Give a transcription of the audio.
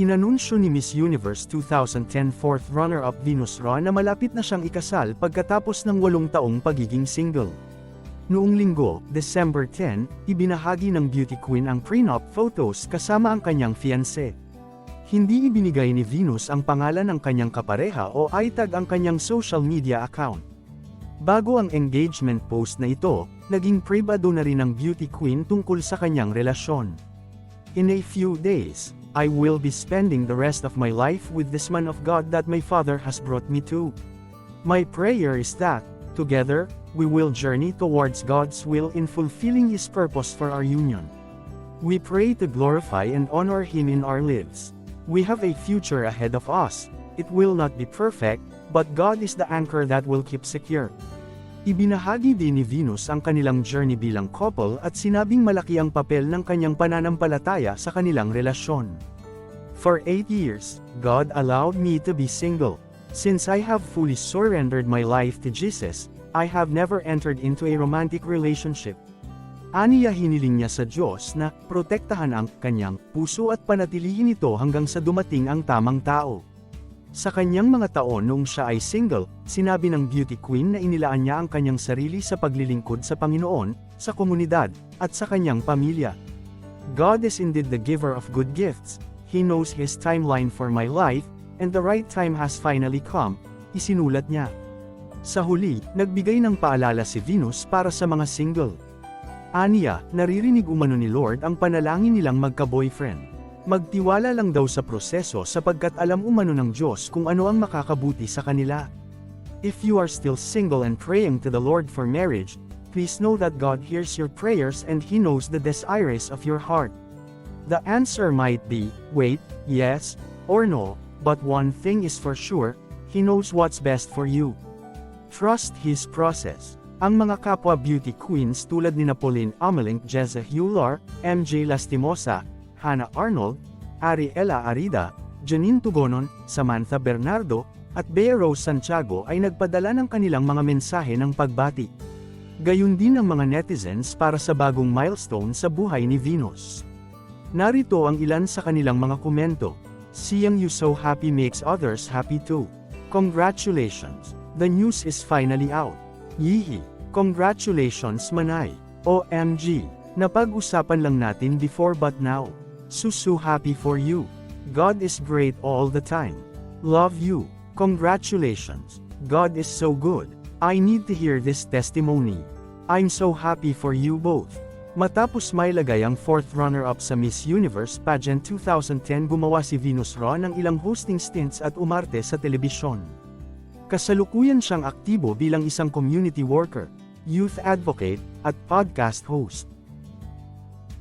Inanunsyo ni Miss Universe 2010 fourth runner-up Venus Ra na malapit na siyang ikasal pagkatapos ng walong taong pagiging single. Noong linggo, December 10, ibinahagi ng beauty queen ang prenup photos kasama ang kanyang fiancé. Hindi ibinigay ni Venus ang pangalan ng kanyang kapareha o itag ang kanyang social media account. Bago ang engagement post na ito, naging privado na rin ng beauty queen tungkol sa kanyang relasyon. In a few days, I will be spending the rest of my life with this man of God that my father has brought me to. My prayer is that, together, we will journey towards God's will in fulfilling His purpose for our union. We pray to glorify and honor Him in our lives. We have a future ahead of us. It will not be perfect, but God is the anchor that will keep secure. Ibinahagi din ni Venus ang kanilang journey bilang couple at sinabing malaki ang papel ng kanyang pananampalataya sa kanilang relasyon. For eight years, God allowed me to be single. Since I have fully surrendered my life to Jesus, I have never entered into a romantic relationship. Aniya hiniling niya sa Diyos na protektahan ang kanyang puso at panatilihin ito hanggang sa dumating ang tamang tao. Sa kanyang mga taon noong siya ay single, sinabi ng beauty queen na inilaan niya ang kanyang sarili sa paglilingkod sa Panginoon, sa komunidad, at sa kanyang pamilya. God is indeed the giver of good gifts. He knows His timeline for my life, and the right time has finally come, isinulat niya. Sa huli, nagbigay ng paalala si Venus para sa mga single. Aniya, naririnig umano ni Lord ang panalangin nilang magka-boyfriend. Magtiwala lang daw sa proseso sapagkat alam umano ng Diyos kung ano ang makakabuti sa kanila. If you are still single and praying to the Lord for marriage, please know that God hears your prayers and He knows the desires of your heart. The answer might be, wait, yes, or no, but one thing is for sure, He knows what's best for you. Trust His process. Ang mga kapwa beauty queens tulad ni Pauline Amelink Jeza Hular, MJ Lastimosa, Hannah Arnold, Ariela Arida, Janine Tugonon, Samantha Bernardo, at Bea Rose Santiago ay nagpadala ng kanilang mga mensahe ng pagbati. Gayun din ang mga netizens para sa bagong milestone sa buhay ni Venus. Narito ang ilan sa kanilang mga komento. Seeing you so happy makes others happy too. Congratulations! The news is finally out. Yihi! Congratulations Manay! OMG! Napag-usapan lang natin before but now. Susu happy for you. God is great all the time. Love you. Congratulations. God is so good. I need to hear this testimony. I'm so happy for you both. Matapos may lagay ang fourth runner-up sa Miss Universe pageant 2010 gumawa si Venus Ra ng ilang hosting stints at umarte sa telebisyon. Kasalukuyan siyang aktibo bilang isang community worker, youth advocate, at podcast host.